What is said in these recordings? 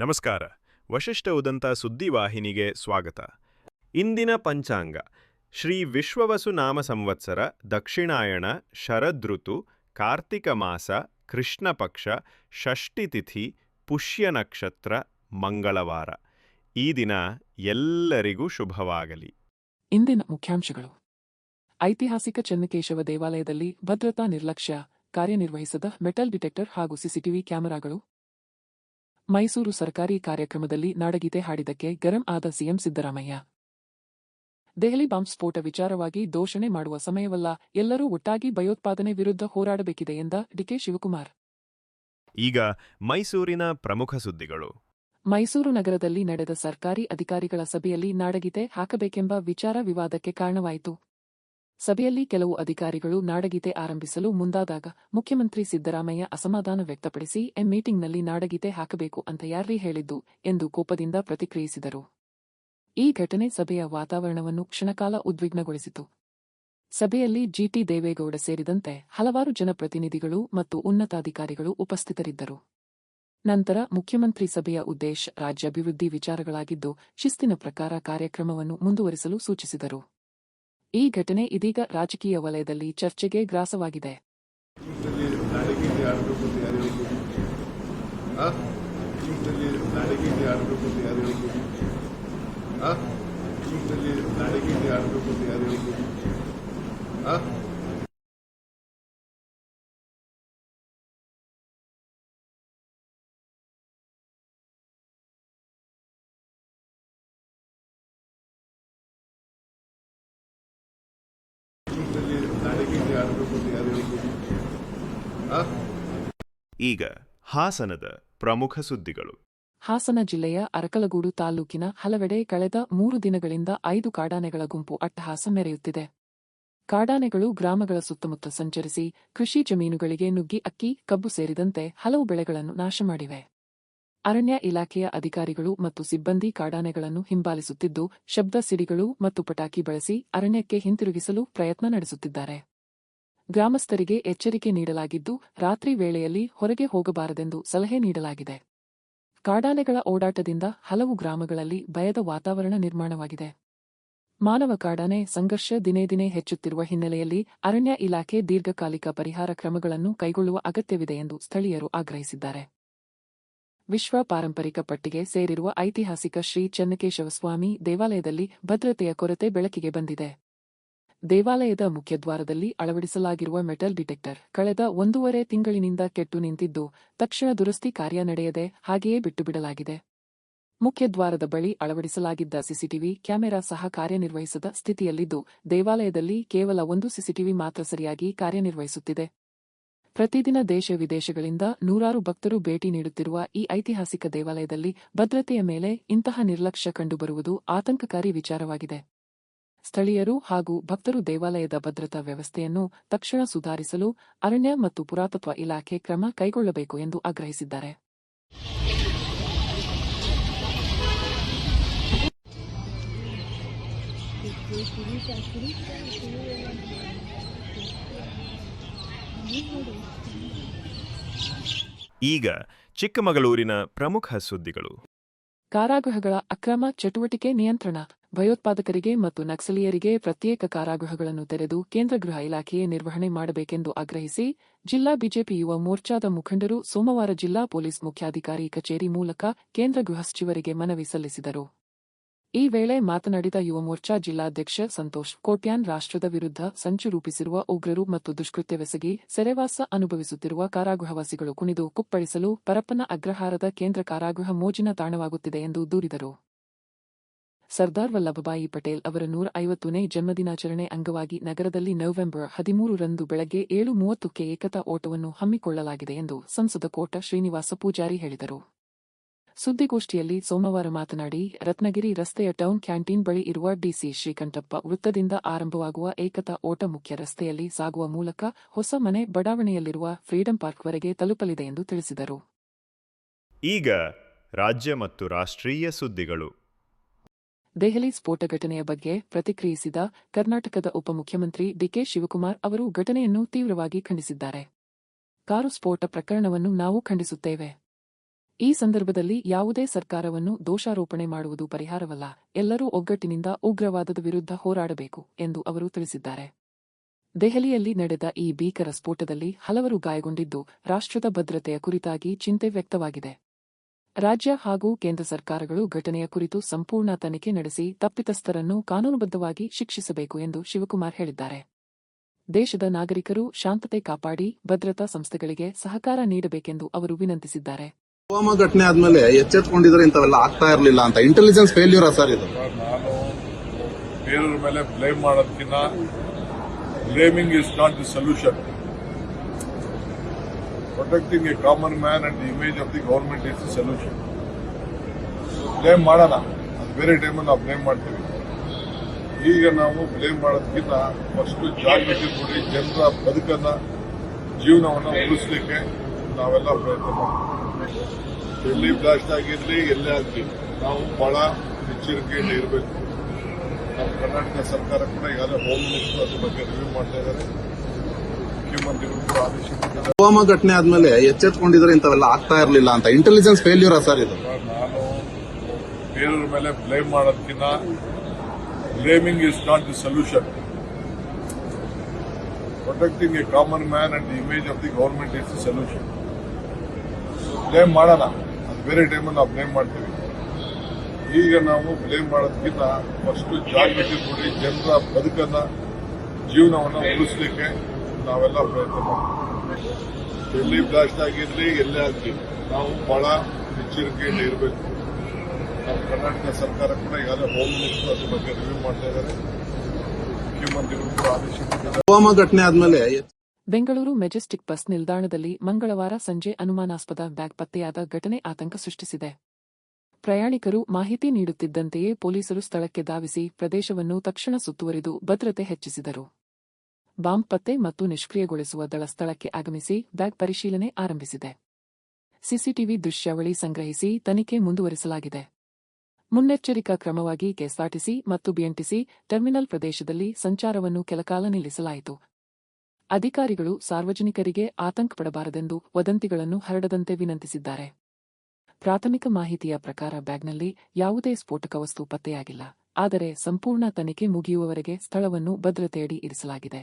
ನಮಸ್ಕಾರ. ವಶಿಷ್ಠ ಉದಂತ ಸುದ್ದಿವಾಹಿನಿಗೆ ಸ್ವಾಗತ. ಇಂದಿನ ಪಂಚಾಂಗ. ಶ್ರೀ ವಿಶ್ವವಸು ನಾಮ ಸಂವತ್ಸರ, ದಕ್ಷಿಣಾಯಣ ಋತು, ಕಾರ್ತಿಕ ಮಾಸ, ಕೃಷ್ಣ ಪಕ್ಷ, ಷಷ್ಠಿ ತಿಥಿ, ಪುಷ್ಯ ನಕ್ಷತ್ರ, ಮಂಗಳವಾರ. ಈ ದಿನ ಎಲ್ಲರಿಗೂ ಶುಭವಾಗಲಿ. ಇಂದಿನ ಮುಖ್ಯಾಂಶಗಳು. ಐತಿಹಾಸಿಕ ಚೆನ್ನಕೇಶವ ದೇವಾಲಯದಲ್ಲಿ ಭದ್ರತಾ ನಿರ್ಲಕ್ಷ್ಯ ಕಾರ್ಯನಿರ್ವಹಿಸದ ಮೆಟಲ್ ಡಿಟೆಕ್ಟರ್ ಹಾಗೂ ಸಿಸಿಟಿವಿ ಕ್ಯಾಮೆರಾಗಳು ಮೈಸೂರು ಸರ್ಕಾರಿ ಕಾರ್ಯಕ್ರಮದಲ್ಲಿ ನಾಡಗೀತೆ ಹಾಡಿದಕ್ಕೆ ಗರಂ ಆದ ಸಿಎಂ ಸಿದ್ದರಾಮಯ್ಯ. ದೆಹಲಿ ಬಾಂಬ್ ಸ್ಫೋಟ ವಿಚಾರವಾಗಿ ದೋಷಣೆ ಮಾಡುವ ಸಮಯವಲ್ಲ ಎಲ್ಲರೂ ಒಟ್ಟಾಗಿ ಭಯೋತ್ಪಾದನೆ ವಿರುದ್ಧ ಹೋರಾಡಬೇಕಿದೆ ಎಂದ ಡಿಕೆ ಶಿವಕುಮಾರ್. ಈಗ ಮೈಸೂರಿನ ಪ್ರಮುಖ ಸುದ್ದಿಗಳು. ಮೈಸೂರು ನಗರದಲ್ಲಿ ನಡೆದ ಸರ್ಕಾರಿ ಅಧಿಕಾರಿಗಳ ಸಭೆಯಲ್ಲಿ ನಾಡಗೀತೆ ಹಾಕಬೇಕೆಂಬ ವಿಚಾರ ವಿವಾದಕ್ಕೆ ಕಾರಣವಾಯಿತು. ಸಭೆಯಲ್ಲಿ ಕೆಲವು ಅಧಿಕಾರಿಗಳು ನಾಡಗೀತೆ ಆರಂಭಿಸಲು ಮುಂದಾದಾಗ ಮುಖ್ಯಮಂತ್ರಿ ಸಿದ್ದರಾಮಯ್ಯ ಅಸಮಾಧಾನ ವ್ಯಕ್ತಪಡಿಸಿ, ಎ ಮೀಟಿಂಗ್ನಲ್ಲಿ ನಾಡಗೀತೆ ಹಾಕಬೇಕು ಅಂತ ಯಾರ್ರೀ ಹೇಳಿದ್ದು? ಎಂದು ಕೋಪದಿಂದ ಪ್ರತಿಕ್ರಿಯಿಸಿದರು. ಈ ಘಟನೆ ಸಭೆಯ ವಾತಾವರಣವನ್ನು ಕ್ಷಣಕಾಲ ಉದ್ವಿಗ್ನಗೊಳಿಸಿತು. ಸಭೆಯಲ್ಲಿ ಜಿಟಿ ದೇವೇಗೌಡ ಸೇರಿದಂತೆ ಹಲವಾರು ಜನಪ್ರತಿನಿಧಿಗಳು ಮತ್ತು ಉನ್ನತಾಧಿಕಾರಿಗಳು ಉಪಸ್ಥಿತರಿದ್ದರು. ನಂತರ ಮುಖ್ಯಮಂತ್ರಿ ಸಭೆಯ ಉದ್ದೇಶ ರಾಜ್ಯಾಭಿವೃದ್ಧಿ ವಿಚಾರಗಳಾಗಿದ್ದು, ಶಿಸ್ತಿನ ಪ್ರಕಾರ ಕಾರ್ಯಕ್ರಮವನ್ನು ಮುಂದುವರಿಸಲು ಸೂಚಿಸಿದರು. ಈ ಘಟನೆ ಇದೀಗ ರಾಜಕೀಯ ವಲಯದಲ್ಲಿ ಚರ್ಚೆಗೆ ಗ್ರಾಸವಾಗಿದೆ. ಯಾರು ಈಗ ಹಾಸನದ ಪ್ರಮುಖ ಸುದ್ದಿಗಳು. ಹಾಸನ ಜಿಲ್ಲೆಯ ಅರಕಲಗೂಡು ತಾಲೂಕಿನ ಹಲವೆಡೆ ಕಳೆದ ಮೂರು ದಿನಗಳಿಂದ ಐದು ಕಾಡಾನೆಗಳ ಗುಂಪು ಅಟ್ಟಹಾಸ ಮೆರೆಯುತ್ತಿದೆ. ಕಾಡಾನೆಗಳು ಗ್ರಾಮಗಳ ಸುತ್ತಮುತ್ತ ಸಂಚರಿಸಿ ಕೃಷಿ ಜಮೀನುಗಳಿಗೆ ನುಗ್ಗಿ ಅಕ್ಕಿ, ಕಬ್ಬು ಸೇರಿದಂತೆ ಹಲವು ಬೆಳೆಗಳನ್ನು ನಾಶ ಮಾಡಿವೆ. ಅರಣ್ಯ ಇಲಾಖೆಯ ಅಧಿಕಾರಿಗಳು ಮತ್ತು ಸಿಬ್ಬಂದಿ ಕಾಡಾನೆಗಳನ್ನು ಹಿಂಬಾಲಿಸುತ್ತಿದ್ದು, ಶಬ್ದ ಸಿಡಿಗಳು ಮತ್ತು ಪಟಾಕಿ ಬಳಸಿ ಅರಣ್ಯಕ್ಕೆ ಹಿಂತಿರುಗಿಸಲು ಪ್ರಯತ್ನ ನಡೆಸುತ್ತಿದ್ದಾರೆ. ಗ್ರಾಮಸ್ಥರಿಗೆ ಎಚ್ಚರಿಕೆ ನೀಡಲಾಗಿದ್ದು, ರಾತ್ರಿ ವೇಳೆಯಲ್ಲಿ ಹೊರಗೆ ಹೋಗಬಾರದೆಂದು ಸಲಹೆ ನೀಡಲಾಗಿದೆ. ಕಾಡಾನೆಗಳ ಓಡಾಟದಿಂದ ಹಲವು ಗ್ರಾಮಗಳಲ್ಲಿ ಭಯದ ವಾತಾವರಣ ನಿರ್ಮಾಣವಾಗಿದೆ. ಮಾನವ ಕಾಡಾನೆ ಸಂಘರ್ಷ ದಿನೇ ದಿನೇ ಹೆಚ್ಚುತ್ತಿರುವ ಹಿನ್ನೆಲೆಯಲ್ಲಿ ಅರಣ್ಯ ಇಲಾಖೆ ದೀರ್ಘಕಾಲಿಕ ಪರಿಹಾರ ಕ್ರಮಗಳನ್ನು ಕೈಗೊಳ್ಳುವ ಅಗತ್ಯವಿದೆ ಎಂದು ಸ್ಥಳೀಯರು ಆಗ್ರಹಿಸಿದ್ದಾರೆ. ವಿಶ್ವ ಪಾರಂಪರಿಕ ಪಟ್ಟಿಗೆ ಸೇರಿರುವ ಐತಿಹಾಸಿಕ ಶ್ರೀ ಚೆನ್ನಕೇಶವಸ್ವಾಮಿ ದೇವಾಲಯದಲ್ಲಿ ಭದ್ರತೆಯ ಕೊರತೆ ಬೆಳಕಿಗೆ ಬಂದಿದೆ. ದೇವಾಲಯದ ಮುಖ್ಯದ್ವಾರದಲ್ಲಿ ಅಳವಡಿಸಲಾಗಿರುವ ಮೆಟಲ್ ಡಿಟೆಕ್ಟರ್ ಕಳೆದ ಒಂದೂವರೆ ತಿಂಗಳಿನಿಂದ ಕೆಟ್ಟು ನಿಂತಿದ್ದು, ತಕ್ಷಣ ದುರಸ್ತಿ ಕಾರ್ಯ ನಡೆಯದೆ ಹಾಗೆಯೇ ಬಿಟ್ಟುಬಿಡಲಾಗಿದೆ. ಮುಖ್ಯದ್ವಾರದ ಬಳಿ ಅಳವಡಿಸಲಾಗಿದ್ದ ಸಿಸಿಟಿವಿ ಕ್ಯಾಮೆರಾ ಸಹ ಕಾರ್ಯನಿರ್ವಹಿಸದ ಸ್ಥಿತಿಯಲ್ಲಿದ್ದು, ದೇವಾಲಯದಲ್ಲಿ ಕೇವಲ ಒಂದು ಸಿಸಿಟಿವಿ ಮಾತ್ರ ಸರಿಯಾಗಿ ಕಾರ್ಯನಿರ್ವಹಿಸುತ್ತಿದೆ. ಪ್ರತಿದಿನ ದೇಶ ವಿದೇಶಗಳಿಂದ ನೂರಾರು ಭಕ್ತರು ಭೇಟಿ ನೀಡುತ್ತಿರುವ ಈ ಐತಿಹಾಸಿಕ ದೇವಾಲಯದಲ್ಲಿ ಭದ್ರತೆಯ ಮೇಲೆ ಇಂತಹ ನಿರ್ಲಕ್ಷ್ಯ ಕಂಡುಬರುವುದು ಆತಂಕಕಾರಿ ವಿಚಾರವಾಗಿದೆ. ಸ್ಥಳೀಯರು ಹಾಗೂ ಭಕ್ತರು ದೇವಾಲಯದ ಭದ್ರತಾ ವ್ಯವಸ್ಥೆಯನ್ನು ತಕ್ಷಣ ಸುಧಾರಿಸಲು ಅರಣ್ಯ ಮತ್ತು ಪುರಾತತ್ವ ಇಲಾಖೆ ಕ್ರಮ ಕೈಗೊಳ್ಳಬೇಕು ಎಂದು ಆಗ್ರಹಿಸಿದ್ದಾರೆ. ಈಗ ಚಿಕ್ಕಮಗಳೂರಿನ ಪ್ರಮುಖ ಸುದ್ದಿಗಳು. ಕಾರಾಗೃಹಗಳ ಅಕ್ರಮ ಚಟುವಟಿಕೆ ನಿಯಂತ್ರಣ. ಭಯೋತ್ಪಾದಕರಿಗೆ ಮತ್ತು ನಕ್ಸಲೀಯರಿಗೆ ಪ್ರತ್ಯೇಕ ಕಾರಾಗೃಹಗಳನ್ನು ತೆರೆದು ಕೇಂದ್ರ ಗೃಹ ಇಲಾಖೆಯೇ ನಿರ್ವಹಣೆ ಮಾಡಬೇಕೆಂದು ಆಗ್ರಹಿಸಿ ಜಿಲ್ಲಾ ಬಿಜೆಪಿ ಯುವ ಮೋರ್ಚಾದ ಮುಖಂಡರು ಸೋಮವಾರ ಜಿಲ್ಲಾ ಪೊಲೀಸ್ ಮುಖ್ಯಾಧಿಕಾರಿ ಕಚೇರಿ ಮೂಲಕ ಕೇಂದ್ರ ಗೃಹ ಸಚಿವರಿಗೆ ಮನವಿ ಸಲ್ಲಿಸಿದರು. ಈ ವೇಳೆ ಮಾತನಾಡಿದ ಯುವ ಮೋರ್ಚಾ ಜಿಲ್ಲಾಧ್ಯಕ್ಷ ಸಂತೋಷ್, ಕೋಟ್ಯಾನ್ ರಾಷ್ಟ್ರದ ವಿರುದ್ಧ ಸಂಚು ರೂಪಿಸಿರುವ ಉಗ್ರರು ಮತ್ತು ದುಷ್ಕೃತ್ಯವೆಸಗಿ ಸೆರೆವಾಸ ಅನುಭವಿಸುತ್ತಿರುವ ಕಾರಾಗೃಹವಾಸಿಗಳು ಕುಣಿದು ಕುಪ್ಪಳಿಸಲು ಪರಪ್ಪನ ಅಗ್ರಹಾರದ ಕೇಂದ್ರ ಕಾರಾಗೃಹ ಮೋಜಿನ ತಾಣವಾಗುತ್ತಿದೆ ಎಂದು ದೂರಿದರು. ಸರ್ದಾರ್ ವಲ್ಲಭಭಾಯಿ ಪಟೇಲ್ ಅವರ ನೂರ ಐವತ್ತನೇ ಜನ್ಮದಿನಾಚರಣೆ ಅಂಗವಾಗಿ ನಗರದಲ್ಲಿ ನವೆಂಬರ್ ಹದಿಮೂರರಂದು ಬೆಳಗ್ಗೆ ಏಳು ಮೂವತ್ತಕ್ಕೆ ಏಕತಾ ಓಟವನ್ನು ಹಮ್ಮಿಕೊಳ್ಳಲಾಗಿದೆ ಎಂದು ಸಂಸದ ಕೋಟ ಶ್ರೀನಿವಾಸ ಪೂಜಾರಿ ಹೇಳಿದರು. ಸುದ್ದಿಗೋಷ್ಠಿಯಲ್ಲಿ ಸೋಮವಾರ ಮಾತನಾಡಿ, ರತ್ನಗಿರಿ ರಸ್ತೆಯ ಟೌನ್ ಕ್ಯಾಂಟೀನ್ ಬಳಿ ಇರುವ ಡಿಸಿ ಶ್ರೀಕಂಠಪ್ಪ ವೃತ್ತದಿಂದ ಆರಂಭವಾಗುವ ಏಕತಾ ಓಟ ಮುಖ್ಯ ರಸ್ತೆಯಲ್ಲಿ ಸಾಗುವ ಮೂಲಕ ಹೊಸ ಮನೆ ಬಡಾವಣೆಯಲ್ಲಿರುವ ಫ್ರೀಡಂ ಪಾರ್ಕ್ವರೆಗೆ ತಲುಪಲಿದೆ ಎಂದು ತಿಳಿಸಿದರು. ಈಗ ರಾಜ್ಯ ಮತ್ತು ರಾಷ್ಟ್ರೀಯ ಸುದ್ದಿಗಳು. ದೆಹಲಿ ಸ್ಫೋಟ ಘಟನೆಯ ಬಗ್ಗೆ ಪ್ರತಿಕ್ರಿಯಿಸಿದ ಕರ್ನಾಟಕದ ಉಪಮುಖ್ಯಮಂತ್ರಿ ಡಿಕೆ ಶಿವಕುಮಾರ್ ಅವರು ಘಟನೆಯನ್ನು ತೀವ್ರವಾಗಿ ಖಂಡಿಸಿದ್ದಾರೆ. ಕಾರು ಸ್ಫೋಟ ಪ್ರಕರಣವನ್ನು ನಾವು ಖಂಡಿಸುತ್ತೇವೆ. ಈ ಸಂದರ್ಭದಲ್ಲಿ ಯಾವುದೇ ಸರ್ಕಾರವನ್ನು ದೋಷಾರೋಪಣೆ ಮಾಡುವುದು ಪರಿಹಾರವಲ್ಲ. ಎಲ್ಲರೂ ಒಗ್ಗಟ್ಟಿನಿಂದ ಉಗ್ರವಾದದ ವಿರುದ್ಧ ಹೋರಾಡಬೇಕು ಎಂದು ಅವರು ತಿಳಿಸಿದ್ದಾರೆ. ದೆಹಲಿಯಲ್ಲಿ ನಡೆದ ಈ ಭೀಕರ ಸ್ಫೋಟದಲ್ಲಿ ಹಲವರು ಗಾಯಗೊಂಡಿದ್ದು ರಾಷ್ಟ್ರದ ಭದ್ರತೆಯ ಕುರಿತಾಗಿ ಚಿಂತೆ ವ್ಯಕ್ತವಾಗಿದೆ. ರಾಜ್ಯ ಹಾಗೂ ಕೇಂದ್ರ ಸರ್ಕಾರಗಳು ಘಟನೆಯ ಕುರಿತು ಸಂಪೂರ್ಣ ತನಿಖೆ ನಡೆಸಿ ತಪ್ಪಿತಸ್ಥರನ್ನು ಕಾನೂನುಬದ್ಧವಾಗಿ ಶಿಕ್ಷಿಸಬೇಕು ಎಂದು ಶಿವಕುಮಾರ್ ಹೇಳಿದ್ದಾರೆ. ದೇಶದ ನಾಗರಿಕರು ಶಾಂತತೆ ಕಾಪಾಡಿ ಭದ್ರತಾ ಸಂಸ್ಥೆಗಳಿಗೆ ಸಹಕಾರ ನೀಡಬೇಕೆಂದು ಅವರು ವಿನಂತಿಸಿದ್ದಾರೆ. ಪುಲ್ವಾಮಾ ಘಟನೆ ಆದ್ಮೇಲೆ ಎಚ್ಚೆತ್ಕೊಂಡಿದ್ರೆ ಇಂಥವೆಲ್ಲ ಆಗ್ತಾ ಇರಲಿಲ್ಲ ಅಂತ. ಇಂಟೆಲಿಜೆನ್ಸ್ ಫೇಲ್ಯೂರಾ ಸರ್ ಇದು? ನಾನು ಬೇರೆಯವ್ರ ಮೇಲೆ ಬ್ಲೇಮ್ ಮಾಡೋದಕ್ಕಿಂತ blaming is not the solution protecting a common man and image of the government is solution blame ಮಾಡೋಣ ಅದು ಬೇರೆ ಟೈಮಲ್ಲಿ ನಾವು ಬ್ಲೇಮ್ ಮಾಡ್ತೀವಿ. ಈಗ ನಾವು ಬ್ಲೇಮ್ ಮಾಡೋದಕ್ಕಿಂತ ಫಸ್ಟ್ ಜಾಗೃತಿ ಕೊಡಿ, ಜನರ ಬದುಕನ್ನ, ಜೀವನವನ್ನು ಉಳಿಸ್ಲಿಕ್ಕೆ ನಾವೆಲ್ಲ ಪ್ರಯತ್ನ ಮಾಡ್ತೀವಿ. ಎಲ್ಲಿ ಬ್ಲಾಸ್ಟ್ ಆಗಿರಲಿ, ಎಲ್ಲೇ ಆಗಲಿ, ನಾವು ಬಹಳ ಎಚ್ಚರಿಕೆಯಿಂದ ಇರಬೇಕು. ನಮ್ಮ ಕರ್ನಾಟಕ ಸರ್ಕಾರ ಕೂಡ ಈಗಾಗಲೇ ಹೋಮ್ ಮಿನಿಸ್ಟರ್ ಅದ್ರ ಬಗ್ಗೆ ರಿವ್ಯೂ ಮಾಡ್ತಾ ಇದ್ದಾರೆ. ಮುಖ್ಯಮಂತ್ರಿಗಳು ಪುಲ್ವಾಮಾ ಘಟನೆ ಆದ್ಮೇಲೆ ಎಚ್ಚೆತ್ಕೊಂಡಿದ್ರೆ ಇಂಥವೆಲ್ಲ ಆಗ್ತಾ ಇರಲಿಲ್ಲ ಅಂತ. ಇಂಟೆಲಿಜೆನ್ಸ್ ಫೇಲ್ಯೂರಾ ಸರ್ ಇದು? ನಾನು ಬೇರೆಯವ್ರ ಮೇಲೆ ಬ್ಲೇಮ್ ಮಾಡೋದಕ್ಕಿಂತ blaming is not the solution protecting a common man and the image of the government is the solution blame ಮಾಡೋಣ. ಅದು ಬೇರೆ ಟೈಮಲ್ಲಿ ನಾವು ಬ್ಲೇಮ್ ಮಾಡ್ತೀವಿ. ಈಗ ನಾವು ಬ್ಲೇಮ್ ಮಾಡೋದಕ್ಕಿಂತ ಫಸ್ಟ್ ಜಾಗೃತಿ ನೋಡಿ ಜನರ ಬದುಕನ್ನ, ಜೀವನವನ್ನು ಉಳಿಸ್ಲಿಕ್ಕೆ ನಾವೆಲ್ಲ ಪ್ರಯತ್ನ ಮಾಡ್ತೀವಿ. ಎಲ್ಲಿ ಬ್ಲಾಸ್ಟ್ ಆಗಿರ್ಲಿ ಎಲ್ಲೇ ಆಗಲಿ. ನಾವು ಬಹಳ ಎಚ್ಚರಿಕೆಯಿಂದ ಇರಬೇಕು. ನಮ್ಮ ಕರ್ನಾಟಕ ಸರ್ಕಾರ ಕೂಡ ಈಗಾಗಲೇ ಹೋಮ್ ಮಿನಿಸ್ಟರ್ ಅದ್ರ ಬಗ್ಗೆ ರಿವ್ಯೂ ಮಾಡ್ತಾ ಇದ್ದಾರೆ. ಮುಖ್ಯಮಂತ್ರಿಗಳು ಕೂಡ ಆದೇಶಿಸಿದ್ದಾರೆ. ಪುಲ್ವಾಮಾ ಘಟನೆ ಆದ್ಮೇಲೆ ಬೆಂಗಳೂರು ಮೆಜೆಸ್ಟಿಕ್ ಬಸ್ ನಿಲ್ದಾಣದಲ್ಲಿ ಮಂಗಳವಾರ ಸಂಜೆ ಅನುಮಾನಾಸ್ಪದ ಬ್ಯಾಗ್ ಪತ್ತೆಯಾದ ಘಟನೆ ಆತಂಕ ಸೃಷ್ಟಿಸಿದೆ. ಪ್ರಯಾಣಿಕರು ಮಾಹಿತಿ ನೀಡುತ್ತಿದ್ದಂತೆಯೇ ಪೊಲೀಸರು ಸ್ಥಳಕ್ಕೆ ಧಾವಿಸಿ ಪ್ರದೇಶವನ್ನು ತಕ್ಷಣ ಸುತ್ತುವರಿದು ಭದ್ರತೆ ಹೆಚ್ಚಿಸಿದರು. ಬಾಂಬ್ ಪತ್ತೆ ಮತ್ತು ನಿಷ್ಕ್ರಿಯಗೊಳಿಸುವ ದಳ ಸ್ಥಳಕ್ಕೆ ಆಗಮಿಸಿ, ಬ್ಯಾಗ್ ಪರಿಶೀಲನೆ ಆರಂಭಿಸಿದೆ. ಸಿಸಿಟಿವಿ ದೃಶ್ಯಾವಳಿ ಸಂಗ್ರಹಿಸಿ, ತನಿಖೆ ಮುಂದುವರಿಸಲಾಗಿದೆ. ಮುನ್ನೆಚ್ಚರಿಕಾ ಕ್ರಮವಾಗಿ ಕೆಎಸ್ಆರ್ಟಿಸಿ ಮತ್ತು ಬಿಎಂಟಿಸಿ ಟರ್ಮಿನಲ್ ಪ್ರದೇಶದಲ್ಲಿ ಸಂಚಾರವನ್ನು ಕೆಲಕಾಲ ನಿಲ್ಲಿಸಲಾಯಿತು. ಅಧಿಕಾರಿಗಳು ಸಾರ್ವಜನಿಕರಿಗೆ ಆತಂಕಪಡಬಾರದೆಂದು ವದಂತಿಗಳನ್ನು ಹರಡದಂತೆ ವಿನಂತಿಸಿದ್ದಾರೆ. ಪ್ರಾಥಮಿಕ ಮಾಹಿತಿಯ ಪ್ರಕಾರ ಬ್ಯಾಗ್ನಲ್ಲಿ ಯಾವುದೇ ಸ್ಫೋಟಕ ವಸ್ತು ಪತ್ತೆಯಾಗಿಲ್ಲ, ಆದರೆ ಸಂಪೂರ್ಣ ತನಿಖೆ ಮುಗಿಯುವವರೆಗೆ ಸ್ಥಳವನ್ನು ಭದ್ರತೆಯಡಿ ಇರಿಸಲಾಗಿದೆ.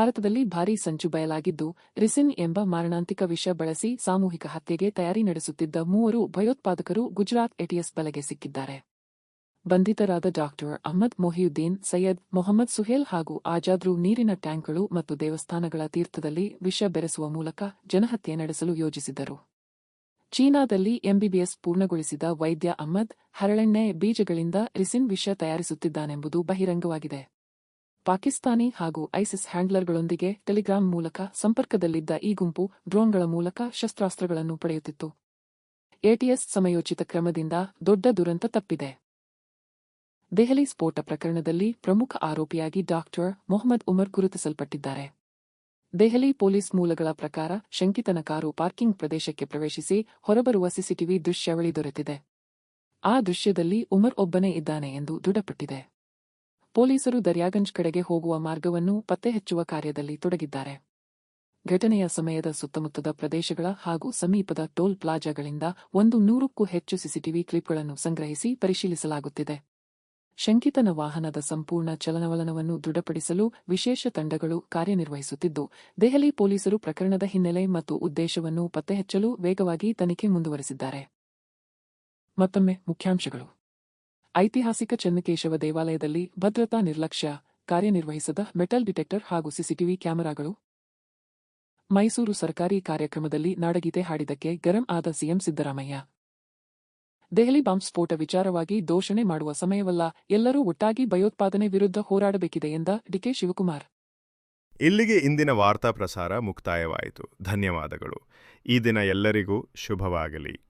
ಭಾರತದಲ್ಲಿ ಭಾರೀ ಸಂಚು ಬಯಲಾಗಿದ್ದು, ರಿಸಿನ್ ಎಂಬ ಮಾರಣಾಂತಿಕ ವಿಷ ಬಳಸಿ ಸಾಮೂಹಿಕ ಹತ್ಯೆಗೆ ತಯಾರಿ ನಡೆಸುತ್ತಿದ್ದ ಮೂವರು ಭಯೋತ್ಪಾದಕರು ಗುಜರಾತ್ ಎಟಿಎಸ್ ಬಲೆಗೆ ಸಿಕ್ಕಿದ್ದಾರೆ. ಬಂಧಿತರಾದ ಡಾಕ್ಟರ್ ಅಹ್ಮದ್ ಮೊಹಿಯುದ್ದೀನ್, ಸೈಯದ್ ಮೊಹಮ್ಮದ್ ಸುಹೇಲ್ ಹಾಗೂ ಆಜಾದ್ರು ನೀರಿನ ಟ್ಯಾಂಕ್ಗಳು ಮತ್ತು ದೇವಸ್ಥಾನಗಳ ತೀರ್ಥದಲ್ಲಿ ವಿಷ ಬೆರೆಸುವ ಮೂಲಕ ಜನಹತ್ಯೆ ನಡೆಸಲು ಯೋಜಿಸಿದ್ದರು. ಚೀನಾದಲ್ಲಿ ಎಂಬಿಬಿಎಸ್ ಪೂರ್ಣಗೊಳಿಸಿದ ವೈದ್ಯ ಅಹ್ಮದ್ ಹರಳೆಣ್ಣೆ ಬೀಜಗಳಿಂದ ರಿಸಿನ್ ವಿಷ ತಯಾರಿಸುತ್ತಿದ್ದಾನೆಂಬುದು ಬಹಿರಂಗವಾಗಿದೆ. ಪಾಕಿಸ್ತಾನಿ ಹಾಗೂ ಐಸಿಸ್ ಹ್ಯಾಂಡ್ಲರ್ಗಳೊಂದಿಗೆ ಟೆಲಿಗ್ರಾಂ ಮೂಲಕ ಸಂಪರ್ಕದಲ್ಲಿದ್ದ ಈ ಗುಂಪು ಡ್ರೋನ್ಗಳ ಮೂಲಕ ಶಸ್ತ್ರಾಸ್ತ್ರಗಳನ್ನು ಪಡೆಯುತ್ತಿತ್ತು. ಎಟಿಎಸ್ ಸಮಯೋಚಿತ ಕ್ರಮದಿಂದ ದೊಡ್ಡ ದುರಂತ ತಪ್ಪಿದೆ. ದೆಹಲಿ ಸ್ಫೋಟ ಪ್ರಕರಣದಲ್ಲಿ ಪ್ರಮುಖ ಆರೋಪಿಯಾಗಿ ಡಾಕ್ಟರ್ ಮೊಹಮ್ಮದ್ ಉಮರ್ ಗುರುತಿಸಲ್ಪಟ್ಟಿದ್ದಾರೆ. ದೆಹಲಿ ಪೊಲೀಸ್ ಮೂಲಗಳ ಪ್ರಕಾರ ಶಂಕಿತನ ಕಾರು ಪಾರ್ಕಿಂಗ್ ಪ್ರದೇಶಕ್ಕೆ ಪ್ರವೇಶಿಸಿ ಹೊರಬರುವ ಸಿಸಿಟಿವಿ ದೃಶ್ಯಾವಳಿ ದೊರೆತಿದೆ. ಆ ದೃಶ್ಯದಲ್ಲಿ ಉಮರ್ ಒಬ್ಬನೇ ಇದ್ದಾನೆ ಎಂದು ದೃಢಪಟ್ಟಿದೆ. ಪೊಲೀಸರು ದರ್ಯಾಗಂಜ್ ಕಡೆಗೆ ಹೋಗುವ ಮಾರ್ಗವನ್ನು ಪತ್ತೆಹಚ್ಚುವ ಕಾರ್ಯದಲ್ಲಿ ತೊಡಗಿದ್ದಾರೆ. ಘಟನೆಯ ಸಮಯದ ಸುತ್ತಮುತ್ತದ ಪ್ರದೇಶಗಳ ಹಾಗೂ ಸಮೀಪದ ಟೋಲ್ ಪ್ಲಾಜಾಗಳಿಂದ ಒಂದು ನೂರಕ್ಕೂ ಹೆಚ್ಚು ಸಿಸಿಟಿವಿ ಕ್ಲಿಪ್ಗಳನ್ನು ಸಂಗ್ರಹಿಸಿ ಪರಿಶೀಲಿಸಲಾಗುತ್ತಿದೆ. ಶಂಕಿತನ ವಾಹನದ ಸಂಪೂರ್ಣ ಚಲನವಲನವನ್ನು ದೃಢಪಡಿಸಲು ವಿಶೇಷ ತಂಡಗಳು ಕಾರ್ಯನಿರ್ವಹಿಸುತ್ತಿದ್ದು, ದೆಹಲಿ ಪೊಲೀಸರು ಪ್ರಕರಣದ ಹಿನ್ನೆಲೆ ಮತ್ತು ಉದ್ದೇಶವನ್ನು ಪತ್ತೆಹಚ್ಚಲು ವೇಗವಾಗಿ ತನಿಖೆ ಮುಂದುವರೆಸಿದ್ದಾರೆ. ಮತ್ತೊಮ್ಮೆ ಮುಖ್ಯಾಂಶಗಳು. ಐತಿಹಾಸಿಕ ಚನ್ನಕೇಶವ ದೇವಾಲಯದಲ್ಲಿ ಭದ್ರತಾ ನಿರ್ಲಕ್ಷ್ಯ ಕಾರ್ಯನಿರ್ವಹಿಸದ ಮೆಟಲ್ ಡಿಟೆಕ್ಟರ್ ಹಾಗೂ ಸಿಸಿಟಿವಿ ಕ್ಯಾಮೆರಾಗಳು. ಮೈಸೂರು ಸರ್ಕಾರಿ ಕಾರ್ಯಕ್ರಮದಲ್ಲಿ ನಾಡಗೀತೆ ಹಾಡಿದಕ್ಕೆ ಗರಂ ಆದ ಸಿಎಂ ಸಿದ್ದರಾಮಯ್ಯ. ದೆಹಲಿ ಬಾಂಬ್ ಸ್ಫೋಟ ವಿಚಾರವಾಗಿ ದೋಷಣೆ ಮಾಡುವ ಸಮಯವಲ್ಲ, ಎಲ್ಲರೂ ಒಟ್ಟಾಗಿ ಭಯೋತ್ಪಾದನೆ ವಿರುದ್ಧ ಹೋರಾಡಬೇಕಿದೆ ಎಂದ ಡಿಕೆ ಶಿವಕುಮಾರ್. ಇಲ್ಲಿಗೆ ಇಂದಿನ ವಾರ್ತಾ ಪ್ರಸಾರ ಮುಕ್ತಾಯವಾಯಿತು. ಧನ್ಯವಾದಗಳು. ಈ ದಿನ ಎಲ್ಲರಿಗೂ ಶುಭವಾಗಲಿ.